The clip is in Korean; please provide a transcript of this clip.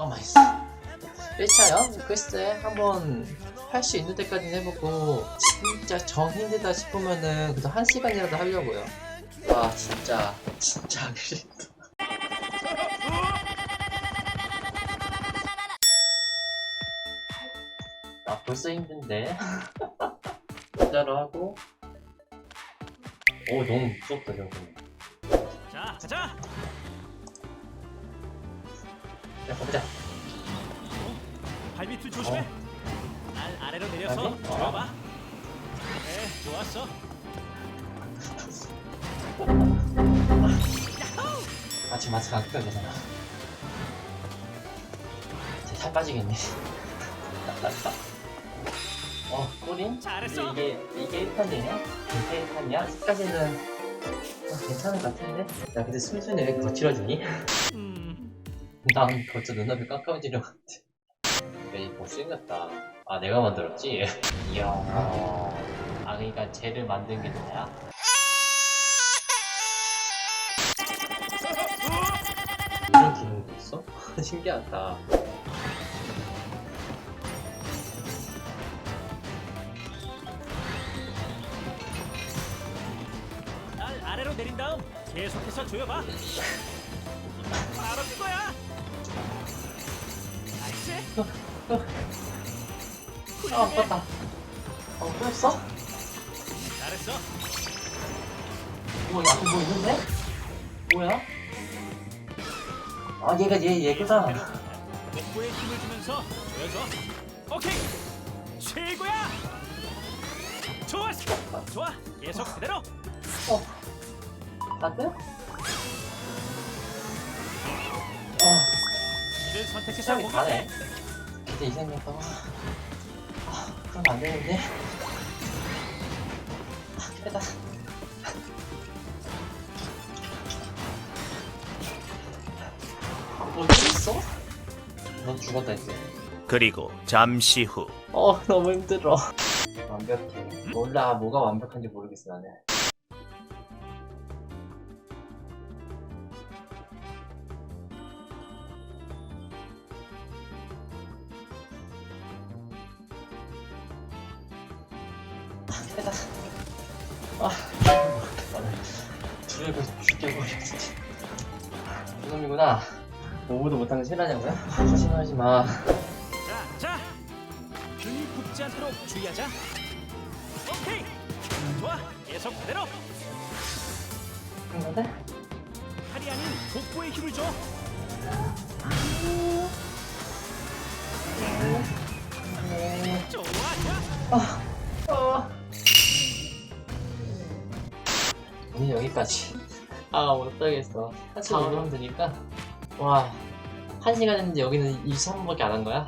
잠깐만 있어. 1차요? 글쎄 한번 할 수 있는 때까지는 해보고 진짜 정 힘들다 싶으면은 그래도 한 시간이라도 하려고요. 와 진짜 진짜 하기 싫다 나 벌써 힘든데. 모자로 하고. 오 너무 무섭다 저거. 자, 가자. 야 가보자. 발 밑을 조심해. 어. 날 아래로 내려서 발밑? 어. 조여봐. 그래, 좋았어. 아 지금 마스크 안 껴야 되잖아 이제 살 빠지겠네 어 꼬린? 잘했어. 이게 이게 1탄이냐? 이게 1탄이야? 아직까지는 어, 괜찮은 것 같은데? 야 근데 순순히 왜 거칠어주니? 음, 난 벌써 눈앞이 깜깜해지려 같아 에 이 못생겼다 아 내가 만들었지? 이야 아 그니까 쟤를 만든 게 너야? 이런 기능도 있어? 신기하다 날 아래로 내린 다음 계속해서 조여봐. 바로 그거야. 나이스. 아 아팠다 어또 잘했어. 뭐 앞에 뭐 있는데? 뭐야? 아 얘가 얘 얘구나 복부에 힘을 주면서 조여줘. 오케이. 최고야. 좋았어. 좋아. 계속 그대로. 어 다들? 어 이를 선택해서 시작이 공격해. 다네 근데 이 생각하고 아 그럼 안 되는데? 아 그래다. 뭐 있어? 넌 죽었다 이제 그리고 잠시 후. 어 너무 힘들어. 완벽해. 몰라 뭐가 완벽한지 모르겠어 나는 아, 됐다. 아, 벌써 죽겠고 진짜. 이놈이구나. 오보도 못하는 거 싫어하냐고요? 거짓말하지 마. 자, 자. 등이 굽지 않도록 주의하자. 오케이. 좋아. 계속 그대로. 그런 건데? 팔이 아닌 복부에 힘을 줘. 좋아, 좋아. 오늘 여기까지. 아, 못하겠어. 한 시간 넘으면 되니까. 와, 한 시간 했는데 여기는 23분밖에 안 한 거야?